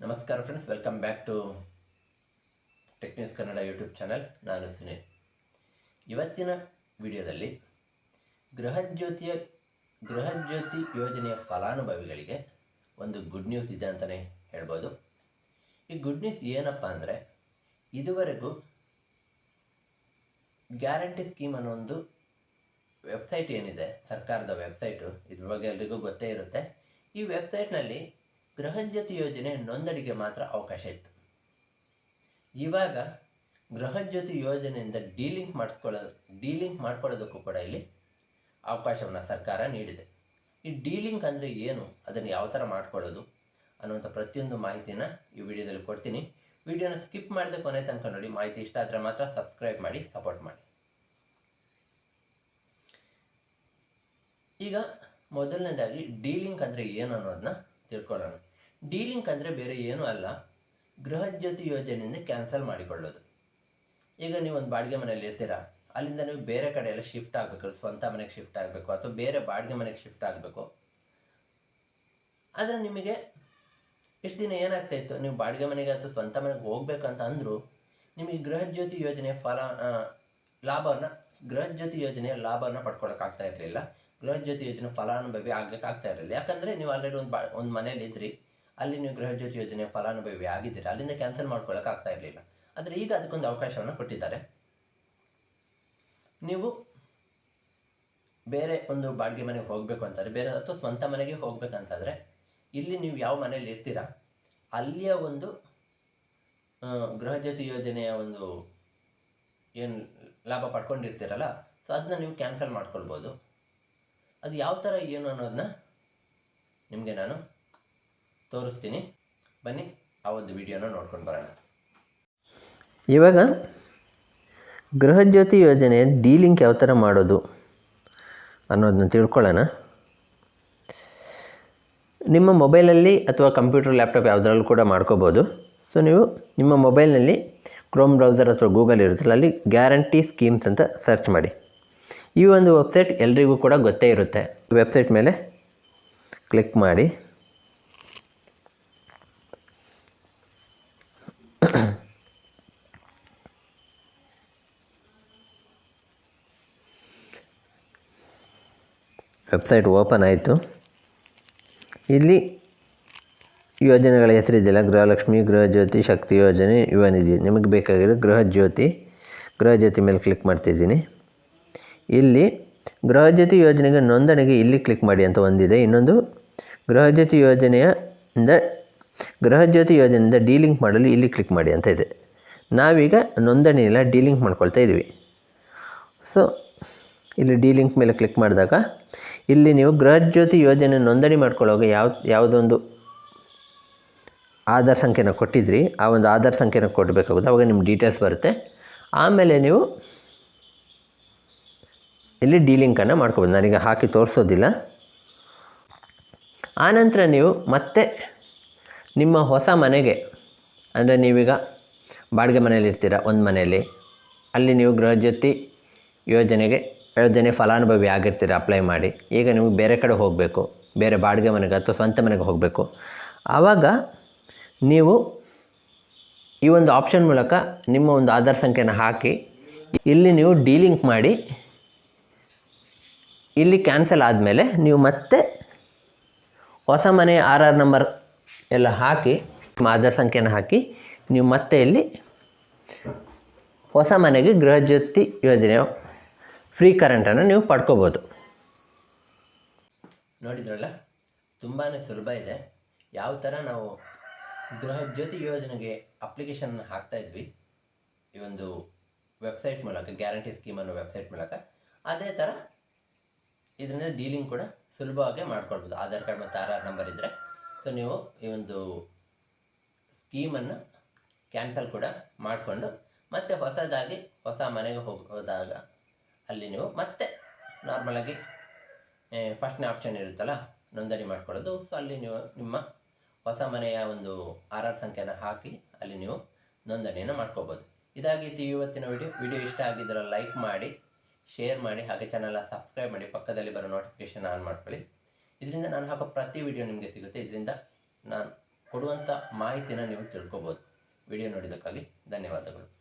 ನಮಸ್ಕಾರ friends welcome back to Technics Kannada YouTube channel ನಾನು ಸುನೀಲ್. ಇವತ್ತಿನ ವಿಡಿಯೋದಲ್ಲಿ ಗೃಹಜ್ಯೋತಿಯ, ಗೃಹಜ್ಯೋತಿ ಯೋಜನೆಯ ಫಲಾನುಭವಿಗಳಿಗೆ ಒಂದು ಗುಡ್ ನ್ಯೂಸ್ ಇದೆ ಅಂತಲೇ ಹೇಳ್ಬೋದು. ಈ ಗುಡ್ ನ್ಯೂಸ್ ಏನಪ್ಪ ಅಂದರೆ, ಇದುವರೆಗೂ ಗ್ಯಾರಂಟಿ ಸ್ಕೀಮ್ ಅನ್ನೋ ಒಂದು ವೆಬ್ಸೈಟ್ ಏನಿದೆ, ಸರ್ಕಾರದ ವೆಬ್ಸೈಟು ಇದ್ರ ಬಗ್ಗೆ ಎಲ್ರಿಗೂ ಗೊತ್ತೇ ಇರುತ್ತೆ. ಈ ವೆಬ್ಸೈಟ್ನಲ್ಲಿ ಗೃಹಜ್ಯೋತಿ ಯೋಜನೆ ನೋಂದಣಿಗೆ ಮಾತ್ರ ಅವಕಾಶ ಇತ್ತು. ಇವಾಗ ಗೃಹಜ್ಯೋತಿ ಯೋಜನೆಯಿಂದ ಡೀಲಿಂಕ್ ಮಾಡಿಸ್ಕೊಳ್ಳೋದು ಡೀಲಿಂಕ್ ಮಾಡ್ಕೊಳ್ಳೋದಕ್ಕೂ ಕೂಡ ಇಲ್ಲಿ ಅವಕಾಶವನ್ನು ಸರ್ಕಾರ ನೀಡಿದೆ. ಈ ಡೀಲಿಂಕ್ ಅಂದರೆ ಏನು? ಅದನ್ನು ಯಾವ ಥರ ಮಾಡ್ಕೊಳ್ಳೋದು ಅನ್ನುವಂಥ ಪ್ರತಿಯೊಂದು ಮಾಹಿತಿನ ಈ ವಿಡಿಯೋದಲ್ಲಿ ಕೊಡ್ತೀನಿ. ವಿಡಿಯೋನ ಸ್ಕಿಪ್ ಮಾಡಿದ ಕೊನೆ ತನಕ ನೋಡಿ. ಮಾಹಿತಿ ಇಷ್ಟ ಆದರೆ ಮಾತ್ರ ಸಬ್ಸ್ಕ್ರೈಬ್ ಮಾಡಿ, ಸಪೋರ್ಟ್ ಮಾಡಿ. ಈಗ ಮೊದಲನೇದಾಗಿ ಡೀಲಿಂಕ್ ಅಂದರೆ ಏನು ಅನ್ನೋದನ್ನ ತಿಳ್ಕೊಳ್ಳೋಣ. ಡೀಲಿಂಕ್ ಅಂದರೆ ಬೇರೆ ಏನೂ ಅಲ್ಲ. ಗೃಹಜ್ಯೋತಿ ಯೋಜನೆಯಿಂದ ಕ್ಯಾನ್ಸಲ್ ಮಾಡಿಕೊಳ್ಳೋದು. ಈಗ ನೀವು ಒಂದು ಬಾಡಿಗೆ ಮನೆಯಲ್ಲಿ ಇರ್ತೀರಾ? ಅಲ್ಲಿಂದ ನೀವು ಬೇರೆ ಕಡೆ ಎಲ್ಲ ಶಿಫ್ಟ್ ಆಗಬೇಕು, ಸ್ವಂತ ಮನೆಗೆ ಶಿಫ್ಟ್ ಆಗಬೇಕು ಅಥವಾ ಬೇರೆ ಬಾಡಿಗೆ ಮನೆಗೆ ಶಿಫ್ಟ್ ಆಗಬೇಕು. ಆದರೆ ನಿಮಗೆ ಇಷ್ಟು ದಿನ ಏನಾಗ್ತಾ ಇತ್ತು? ನೀವು ಬಾಡಿಗೆ ಮನೆಗೆ ಅಥವಾ ಸ್ವಂತ ಮನೆಗೆ ಹೋಗ್ಬೇಕಂತ ಅಂದರೂ, ನಿಮಗೆ ಗೃಹಜ್ಯೋತಿ ಯೋಜನೆಯ ಫಲ ಲಾಭವನ್ನು, ಗೃಹಜ್ಯೋತಿ ಯೋಜನೆಯ ಲಾಭವನ್ನು ಪಡ್ಕೊಳಕ್ಕಾಗ್ತಾ ಇರಲಿಲ್ಲ. ಗೃಹಜ್ಯೋತಿ ಯೋಜನೆ ಫಲಾನುಭವಿ ಆಗ್ಲಿಕ್ಕೆ ಆಗ್ತಾ ಇರಲಿಲ್ಲ. ಯಾಕಂದರೆ ನೀವು ಆಲ್ರೆಡಿ ಒಂದು ಬಾ, ಒಂದು ಮನೇಲಿ ಇದ್ರಿ. ಅಲ್ಲಿ ನೀವು ಗೃಹಜ್ಯೋತಿ ಯೋಜನೆ ಫಲಾನುಭವಿ ಆಗಿದ್ದೀರಾ. ಅಲ್ಲಿಂದ ಕ್ಯಾನ್ಸಲ್ ಮಾಡ್ಕೊಳ್ಳೋಕೆ ಆಗ್ತಾ ಇರಲಿಲ್ಲ. ಆದರೆ ಈಗ ಅದಕ್ಕೊಂದು ಅವಕಾಶವನ್ನು ಕೊಟ್ಟಿದ್ದಾರೆ. ನೀವು ಬೇರೆ ಒಂದು ಬಾಡಿಗೆ ಮನೆಗೆ ಹೋಗಬೇಕು ಅಂತಾರೆ. ಬೇರೆ ಅಥವಾ ಸ್ವಂತ ಮನೆಗೆ ಹೋಗ್ಬೇಕಂತಂದರೆ ಇಲ್ಲಿ ನೀವು ಯಾವ ಮನೆಯಲ್ಲಿ ಇರ್ತೀರಾ? ಅಲ್ಲಿಯ ಒಂದು ಗೃಹಜ್ಯೋತಿ ಯೋಜನೆಯ ಒಂದು ಏನು ಲಾಭ ಪಡ್ಕೊಂಡಿರ್ತೀರಲ್ಲ, ಸೊ ಅದನ್ನ ನೀವು ಕ್ಯಾನ್ಸಲ್ ಮಾಡ್ಕೊಳ್ಬೋದು. ಅದು ಯಾವ ಥರ ಏನು ಅನ್ನೋದನ್ನ ನಿಮಗೆ ನಾನು ತೋರಿಸ್ತೀನಿ. ಬನ್ನಿ, ಆ ಒಂದು ವಿಡಿಯೋನ ನೋಡ್ಕೊಂಡು ಬರೋಣ. ಇವಾಗ ಗೃಹಜ್ಯೋತಿ ಯೋಜನೆ ಡೀಲಿಂಕ್ ಯಾವ ಥರ ಮಾಡೋದು ಅನ್ನೋದನ್ನ ತಿಳ್ಕೊಳ್ಳೋಣ. ನಿಮ್ಮ ಮೊಬೈಲಲ್ಲಿ ಅಥವಾ ಕಂಪ್ಯೂಟರ್, ಲ್ಯಾಪ್ಟಾಪ್ ಯಾವುದರಲ್ಲೂ ಕೂಡ ಮಾಡ್ಕೋಬೋದು. ಸೊ ನೀವು ನಿಮ್ಮ ಮೊಬೈಲ್ನಲ್ಲಿ ಕ್ರೋಮ್ ಬ್ರೌಸರ್ ಅಥವಾ ಗೂಗಲ್ ಇರುತ್ತಲ್ಲ, ಅಲ್ಲಿ ಗ್ಯಾರಂಟಿ ಸ್ಕೀಮ್ಸ್ ಅಂತ ಸರ್ಚ್ ಮಾಡಿ. ಈ ಒಂದು ವೆಬ್ಸೈಟ್ ಎಲ್ರಿಗೂ ಕೂಡ ಗೊತ್ತೇ ಇರುತ್ತೆ. ವೆಬ್ಸೈಟ್ ಮೇಲೆ ಕ್ಲಿಕ್ ಮಾಡಿ. ವೆಬ್ಸೈಟ್ ಓಪನ್ ಆಯಿತು. ಇಲ್ಲಿ ಯೋಜನೆಗಳ ಹೆಸರಿದೆಯಲ್ಲ ಗೃಹಲಕ್ಷ್ಮಿ, ಗೃಹಜ್ಯೋತಿ, ಶಕ್ತಿ ಯೋಜನೆ ಯುವನಿಧಿ ನಿಮಗೆ ಬೇಕಾಗಿರೋ ಗೃಹಜ್ಯೋತಿ ಗೃಹಜ್ಯೋತಿ ಮೇಲೆ ಕ್ಲಿಕ್ ಮಾಡ್ತಿದ್ದೀನಿ. ಇಲ್ಲಿ ಗೃಹಜ್ಯೋತಿ ಯೋಜನೆಗೆ ನೋಂದಣಿಗೆ ಇಲ್ಲಿ ಕ್ಲಿಕ್ ಮಾಡಿ ಅಂತ ಒಂದಿದೆ. ಇನ್ನೊಂದು ಗೃಹಜ್ಯೋತಿ ಯೋಜನೆಯಿಂದ ಗೃಹಜ್ಯೋತಿ ಯೋಜನೆಯಿಂದ ಡೀಲಿಂಕ್ ಮಾಡಲು ಇಲ್ಲಿ ಕ್ಲಿಕ್ ಮಾಡಿ ಅಂತ ಇದೆ. ನಾವೀಗ ನೋಂದಣಿ ಎಲ್ಲ ಡೀಲಿಂಕ್ ಮಾಡ್ಕೊಳ್ತಾ ಇದ್ದೀವಿ. ಸೊ ಇಲ್ಲಿ ಡೀಲಿಂಕ್ ಮೇಲೆ ಕ್ಲಿಕ್ ಮಾಡಿದಾಗ ಇಲ್ಲಿ ನೀವು ಗೃಹಜ್ಯೋತಿ ಯೋಜನೆ ನೋಂದಣಿ ಮಾಡ್ಕೊಳ್ಳೋವಾಗ ಯಾವ, ಯಾವುದೊಂದು ಆಧಾರ್ ಸಂಖ್ಯೆನ ಕೊಟ್ಟಿದ್ರಿ, ಆ ಒಂದು ಆಧಾರ್ ಸಂಖ್ಯೆನ ಕೊಡಬೇಕಾಗುತ್ತೆ. ಅವಾಗ ನಿಮ್ಮ ಡೀಟೇಲ್ಸ್ ಬರುತ್ತೆ. ಆಮೇಲೆ ನೀವು ಇಲ್ಲಿ ಡಿ ಲಿಂಕನ್ನು ಮಾಡ್ಕೋಬೋದು. ನಾನೀಗ ಹಾಕಿ ತೋರಿಸೋದಿಲ್ಲ. ಆನಂತರ ನೀವು ಮತ್ತೆ ನಿಮ್ಮ ಹೊಸ ಮನೆಗೆ, ಅಂದರೆ ನೀವೀಗ ಬಾಡಿಗೆ ಮನೆಯಲ್ಲಿ ಇರ್ತೀರ, ಒಂದು ಮನೆಯಲ್ಲಿ, ಅಲ್ಲಿ ನೀವು ಗೃಹಜ್ಯೋತಿ ಯೋಜನೆಗೆ, ಯೋಜನೆ ಫಲಾನುಭವಿ ಆಗಿರ್ತೀರ ಅಪ್ಲೈ ಮಾಡಿ, ಈಗ ನೀವು ಬೇರೆ ಕಡೆ ಹೋಗಬೇಕು, ಬೇರೆ ಬಾಡಿಗೆ ಮನೆಗೆ ಅಥವಾ ಸ್ವಂತ ಮನೆಗೆ ಹೋಗಬೇಕು. ಆವಾಗ ನೀವು ಈ ಒಂದು ಆಪ್ಷನ್ ಮೂಲಕ ನಿಮ್ಮ ಒಂದು ಆಧಾರ್ ಸಂಖ್ಯೆನ ಹಾಕಿ, ಇಲ್ಲಿ ನೀವು ಡೀಲಿಂಕ್ ಮಾಡಿ ಇಲ್ಲಿ ಕ್ಯಾನ್ಸಲ್ ಆದಮೇಲೆ ನೀವು ಮತ್ತೆ ಹೊಸ ಮನೆ ಆರ್ ಆರ್ ನಂಬರ್ ಎಲ್ಲ ಹಾಕಿ ಆಧಾರ್ ಸಂಖ್ಯೆನ ಹಾಕಿ, ನೀವು ಮತ್ತೆ ಇಲ್ಲಿ ಹೊಸ ಮನೆಗೆ ಗೃಹಜ್ಯೋತಿ ಯೋಜನೆ ಫ್ರೀ ಕರೆಂಟನ್ನು ನೀವು ಪಡ್ಕೋಬೋದು. ನೋಡಿದ್ರಲ್ಲ? ತುಂಬಾ ಸುಲಭ ಇದೆ. ಯಾವ ಥರ ನಾವು ಗೃಹಜ್ಯೋತಿ ಯೋಜನೆಗೆ ಅಪ್ಲಿಕೇಶನ್ ಹಾಕ್ತಾ ಇದ್ವಿ. ಈ ಒಂದು ವೆಬ್ಸೈಟ್ ಮೂಲಕ ಗ್ಯಾರಂಟಿ ಸ್ಕೀಮ್ ಅನ್ನೋ ವೆಬ್ಸೈಟ್ ಮೂಲಕ. ಅದೇ ಥರ ಇದರಿಂದ ಡೀಲಿಂಗ್ ಕೂಡ ಸುಲಭವಾಗಿ ಮಾಡ್ಕೊಳ್ಬೋದು. ಆಧಾರ್ ಕಾರ್ಡ್ ಮತ್ತು ಆರ್ ಆರ್ ನಂಬರ್ ಇದ್ದರೆ ಸೊ ನೀವು ಈ ಒಂದು ಸ್ಕೀಮನ್ನು ಕ್ಯಾನ್ಸಲ್ ಕೂಡ ಮಾಡಿಕೊಂಡು ಮತ್ತೆ ಹೊಸದಾಗಿ ಹೊಸ ಮನೆಗೆ ಹೋಗೋದಾಗ ಅಲ್ಲಿ ನೀವು ಮತ್ತೆ ನಾರ್ಮಲಾಗಿ ಫಸ್ಟ್ನೇ ಆಪ್ಷನ್ ಇರುತ್ತಲ್ಲ, ನೋಂದಣಿ ಮಾಡ್ಕೊಳ್ಳೋದು. ಸೊ ಅಲ್ಲಿ ನೀವು ನಿಮ್ಮ ಹೊಸ ಮನೆಯ ಒಂದು ಆರ್ ಆರ್ ಸಂಖ್ಯೆನ ಹಾಕಿ ಅಲ್ಲಿ ನೀವು ನೋಂದಣಿಯನ್ನು ಮಾಡ್ಕೋಬೋದು ಇದಾಗಿತ್ತು ಇವತ್ತಿನ ವಿಡಿಯೋ ವಿಡಿಯೋ ಇಷ್ಟ ಆಗಿದ್ದರೆ ಲೈಕ್ ಮಾಡಿ. ಶೇರ್ ಮಾಡಿ ಹಾಗೆ ಚಾನಲ್ನ ಸಬ್ಸ್ಕ್ರೈಬ್ ಮಾಡಿ ಪಕ್ಕದಲ್ಲಿ ಬರೋ ನೋಟಿಫಿಕೇಷನ್ ಆನ್ ಮಾಡ್ಕೊಳ್ಳಿ. ಇದರಿಂದ ನಾನು ಹಾಕೋ ಪ್ರತಿ ವಿಡಿಯೋ ನಿಮಗೆ ಸಿಗುತ್ತೆ. ಇದರಿಂದ ನಾನು ಕೊಡುವಂಥ ಮಾಹಿತಿನ ನೀವು ತಿಳ್ಕೊಬೋದು. ವಿಡಿಯೋ ನೋಡಿದ್ದಕ್ಕಾಗಿ ಧನ್ಯವಾದಗಳು.